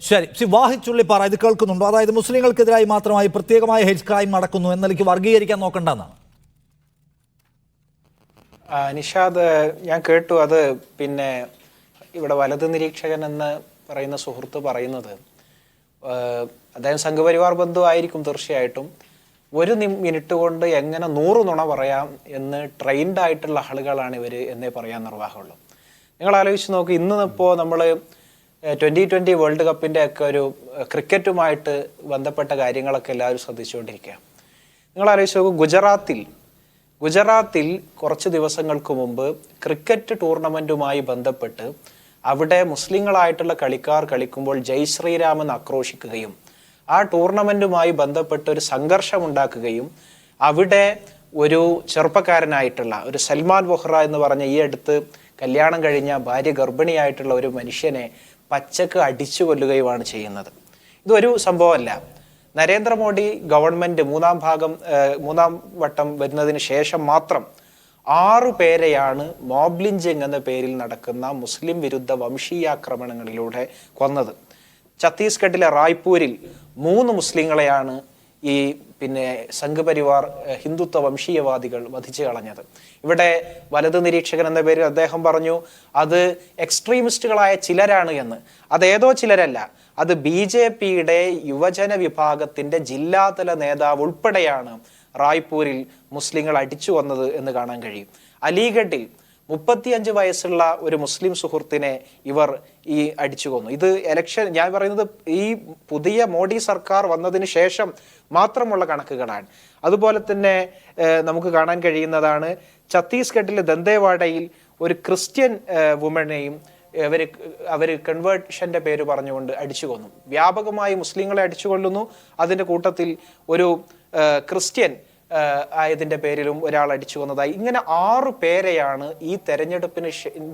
ശരി. ശ്രീ വാഹിദ് ചുള്ളിപ്പാറ ഇത് കേൾക്കുന്നുണ്ടോ? അതായത് മുസ്ലിങ്ങൾക്കെതിരായി മാത്രമായി പ്രത്യേകമായ ഹെഡ് ക്രൈം നടക്കുന്നു എന്നതിലേക്ക് വർഗീകരിക്കാൻ നോക്കണ്ടെന്നാണ്. നിഷാദ് ഞാൻ കേട്ടു. അത് പിന്നെ ഇവിടെ വലത് നിരീക്ഷകൻ എന്ന് പറയുന്ന സുഹൃത്ത് പറയുന്നത് അദ്ദേഹം സംഘപരിവാർ ബന്ധു ആയിരിക്കും തീർച്ചയായിട്ടും. ഒരു മിനിറ്റ് കൊണ്ട് എങ്ങനെ നൂറ് നുണ പറയാം എന്ന് ട്രെയിൻഡ് ആയിട്ടുള്ള ആളുകളാണ് ഇവർ എന്നേ പറയാൻ നിർവാഹമുള്ളൂ. നിങ്ങൾ ആലോചിച്ച് നോക്ക് ഇന്ന് ഇപ്പോൾ നമ്മൾ ട്വന്റി ട്വന്റി വേൾഡ് കപ്പിന്റെ ഒക്കെ ഒരു ക്രിക്കറ്റുമായിട്ട് ബന്ധപ്പെട്ട കാര്യങ്ങളൊക്കെ എല്ലാവരും ശ്രദ്ധിച്ചുകൊണ്ടിരിക്കുക നിങ്ങൾ ആലോചിച്ച് നോക്കൂ ഗുജറാത്തിൽ ഗുജറാത്തിൽ കുറച്ച് ദിവസങ്ങൾക്ക് മുമ്പ് ക്രിക്കറ്റ് ടൂർണമെന്റുമായി ബന്ധപ്പെട്ട് അവിടെ മുസ്ലിങ്ങളായിട്ടുള്ള കളിക്കാർ കളിക്കുമ്പോൾ ജയ് ശ്രീരാമൻ ആക്രോശിക്കുകയും ആ ടൂർണമെന്റുമായി ബന്ധപ്പെട്ട് ഒരു സംഘർഷം ഉണ്ടാക്കുകയും അവിടെ ഒരു ചെറുപ്പക്കാരനായിട്ടുള്ള ഒരു സൽമാൻ ബൊഹ്റ എന്ന് പറഞ്ഞ ഈ അടുത്ത് കല്യാണം കഴിഞ്ഞ ഭാര്യ ഗർഭിണിയായിട്ടുള്ള ഒരു മനുഷ്യനെ പച്ചക്ക് അടിച്ചു കൊല്ലുകയുമാണ് ചെയ്യുന്നത്. ഇതൊരു സംഭവമല്ല. നരേന്ദ്രമോദി ഗവൺമെന്റ് മൂന്നാം ഭാഗം മൂന്നാം വട്ടം വരുന്നതിന് ശേഷം മാത്രം ആറു പേരെയാണ് മോബ് എന്ന പേരിൽ നടക്കുന്ന മുസ്ലിം വിരുദ്ധ വംശീയാക്രമണങ്ങളിലൂടെ കൊന്നത്. ഛത്തീസ്ഗഡിലെ റായ്പൂരിൽ മൂന്ന് മുസ്ലിങ്ങളെയാണ് ഈ പിന്നെ സംഘപരിവാർ ഹിന്ദുത്വ വംശീയവാദികൾ വധിച്ചു കളഞ്ഞത്. ഇവിടെ വലത് നിരീക്ഷകൻ എന്ന പേരിൽ അദ്ദേഹം പറഞ്ഞു അത് എക്സ്ട്രീമിസ്റ്റുകളായ ചിലരാണ് എന്ന്. അതേതോ ചിലരല്ല. അത് ബി ജെ പിയുടെ യുവജന വിഭാഗത്തിന്റെ ജില്ലാതല നേതാവ് ഉൾപ്പെടെയാണ്. റായ്പൂരിൽ മുസ്ലിങ്ങൾ അടിച്ചു വന്നത് എന്ന് കാണാൻ കഴിയും. അലിഗഡിൽ മുപ്പത്തിയഞ്ച് വയസ്സുള്ള ഒരു മുസ്ലിം സുഹൃത്തിനെ ഇവർ ഈ അടിച്ചു കൊന്നു. ഇത് എലക്ഷൻ ഞാൻ പറയുന്നത് ഈ പുതിയ മോഡി സർക്കാർ വന്നതിന് ശേഷം മാത്രമുള്ള കണക്കുകളാണ്. അതുപോലെ തന്നെ നമുക്ക് കാണാൻ കഴിയുന്നതാണ് ഛത്തീസ്ഗഡിലെ ദന്തേവാഡയിൽ ഒരു ക്രിസ്ത്യൻ വുമനെയും അവർ അവർ കൺവേർഷന്റെ പേര് പറഞ്ഞുകൊണ്ട് അടിച്ചു കൊന്നു. വ്യാപകമായി മുസ്ലിങ്ങളെ അടിച്ചു കൊല്ലുന്നു. അതിന്റെ കൂട്ടത്തിൽ ഒരു ക്രിസ്ത്യൻ ആയതിന്റെ പേരിലും ഒരാൾ അടിച്ചു കൊന്നതായി ഇങ്ങനെ ആറു പേരെയാണ് ഈ തെരഞ്ഞെടുപ്പിന്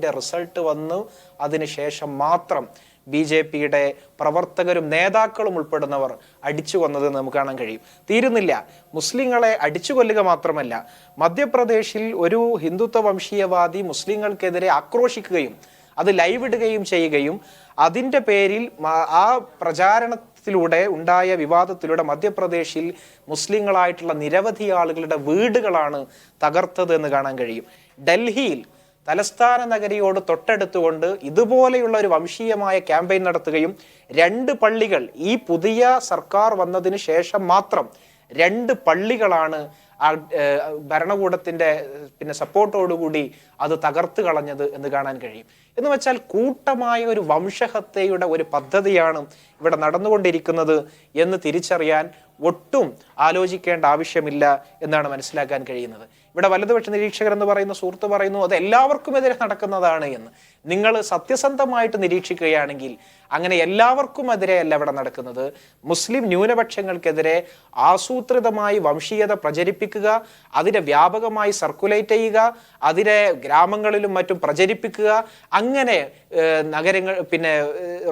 റിസൾട്ട് വന്നു. അതിനുശേഷം മാത്രം ബി ജെ പിയുടെ പ്രവർത്തകരും നേതാക്കളും ഉൾപ്പെടുന്നവർ അടിച്ചു കൊന്നത് നമുക്ക് കാണാൻ കഴിയും. തീരുന്നില്ല. മുസ്ലിങ്ങളെ അടിച്ചു കൊല്ലുക മാത്രമല്ല മധ്യപ്രദേശിൽ ഒരു ഹിന്ദുത്വ വംശീയവാദി മുസ്ലിങ്ങൾക്കെതിരെ ആക്രോശിക്കുകയും അത് ലൈവ് ഇടുകയും ചെയ്യുകയും അതിന്റെ പേരിൽ ആ ആ പ്രചാരണത്തിലൂടെ ഉണ്ടായ വിവാദത്തിലൂടെ മധ്യപ്രദേശിൽ മുസ്ലിങ്ങളായിട്ടുള്ള നിരവധി ആളുകളുടെ വീടുകളാണ് തകർത്തത് എന്ന് കാണാൻ കഴിയും. ഡൽഹിയിൽ തലസ്ഥാന നഗരിയോട് തൊട്ടടുത്തുകൊണ്ട് ഇതുപോലെയുള്ള ഒരു വംശീയമായ ക്യാമ്പയിൻ നടത്തുകയും രണ്ട് പള്ളികൾ ഈ പുതിയ സർക്കാർ വന്നതിന് ശേഷം മാത്രം രണ്ട് പള്ളികളാണ് ആ ഭരണകൂടത്തിന്റെ പിന്നെ സപ്പോർട്ടോടുകൂടി അത് തകർത്ത് കളഞ്ഞത് എന്ന് കാണാൻ കഴിയും. എന്ന് വെച്ചാൽ കൂട്ടമായ ഒരു വംശഹത്യയുടെ ഒരു പദ്ധതിയാണ് ഇവിടെ നടന്നുകൊണ്ടിരിക്കുന്നത് എന്ന് തിരിച്ചറിയാൻ ഒട്ടും ആലോചിക്കേണ്ട ആവശ്യമില്ല എന്നാണ് മനസ്സിലാക്കാൻ കഴിയുന്നത്. ഇവിടെ വലതുപക്ഷ നിരീക്ഷകർ എന്ന് പറയുന്ന സുഹൃത്ത് പറയുന്നു അത് എല്ലാവർക്കും എതിരെ നടക്കുന്നതാണ് എന്ന്. നിങ്ങൾ സത്യസന്ധമായിട്ട് നിരീക്ഷിക്കുകയാണെങ്കിൽ അങ്ങനെ എല്ലാവർക്കും എതിരെയല്ല ഇവിടെ നടക്കുന്നത്. മുസ്ലിം ന്യൂനപക്ഷങ്ങൾക്കെതിരെ ആസൂത്രിതമായി വംശീയത പ്രചരിപ്പിക്കുക അതിനെ വ്യാപകമായി സർക്കുലേറ്റ് ചെയ്യുക അതിനെ ഗ്രാമങ്ങളിലും മറ്റും പ്രചരിപ്പിക്കുക. അങ്ങനെ നഗരങ്ങൾ പിന്നെ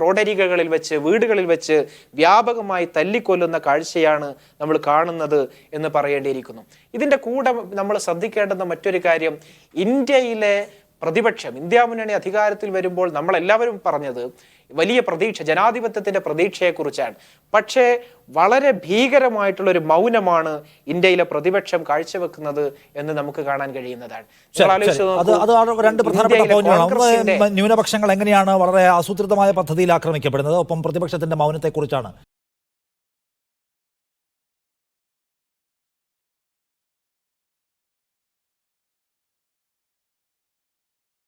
റോഡരികകളിൽ വെച്ച് വീടുകളിൽ വെച്ച് വ്യാപകമായി തല്ലിക്കൊല്ലുന്ന കാഴ്ചയാണ് നമ്മൾ കാണുന്നത് എന്ന് പറയേണ്ടിയിരിക്കുന്നു. ഇതിന്റെ കൂടെ നമ്മൾ ശ്രദ്ധിക്കേണ്ടുന്ന മറ്റൊരു കാര്യം ഇന്ത്യയിലെ പ്രതിപക്ഷം ഇന്ത്യ മുന്നണി അധികാരത്തിൽ വരുമ്പോൾ നമ്മളെല്ലാവരും പറഞ്ഞത് വലിയ പ്രതീക്ഷ ജനാധിപത്യത്തിന്റെ പ്രതീക്ഷയെക്കുറിച്ചാണ്. പക്ഷേ വളരെ ഭീകരമായിട്ടുള്ള ഒരു മൗനമാണ് ഇന്ത്യയിലെ പ്രതിപക്ഷം കാഴ്ചവെക്കുന്നത് എന്ന് നമുക്ക് കാണാൻ കഴിയുന്നതാണ്. രണ്ട് പ്രധാനപ്പെട്ട ന്യൂനപക്ഷങ്ങൾ എങ്ങനെയാണ് വളരെ ആസൂത്രിതമായ പദ്ധതിയിൽ ആക്രമിക്കപ്പെടുന്നത്? ഒപ്പം പ്രതിപക്ഷത്തിന്റെ മൗനത്തെക്കുറിച്ചാണ്.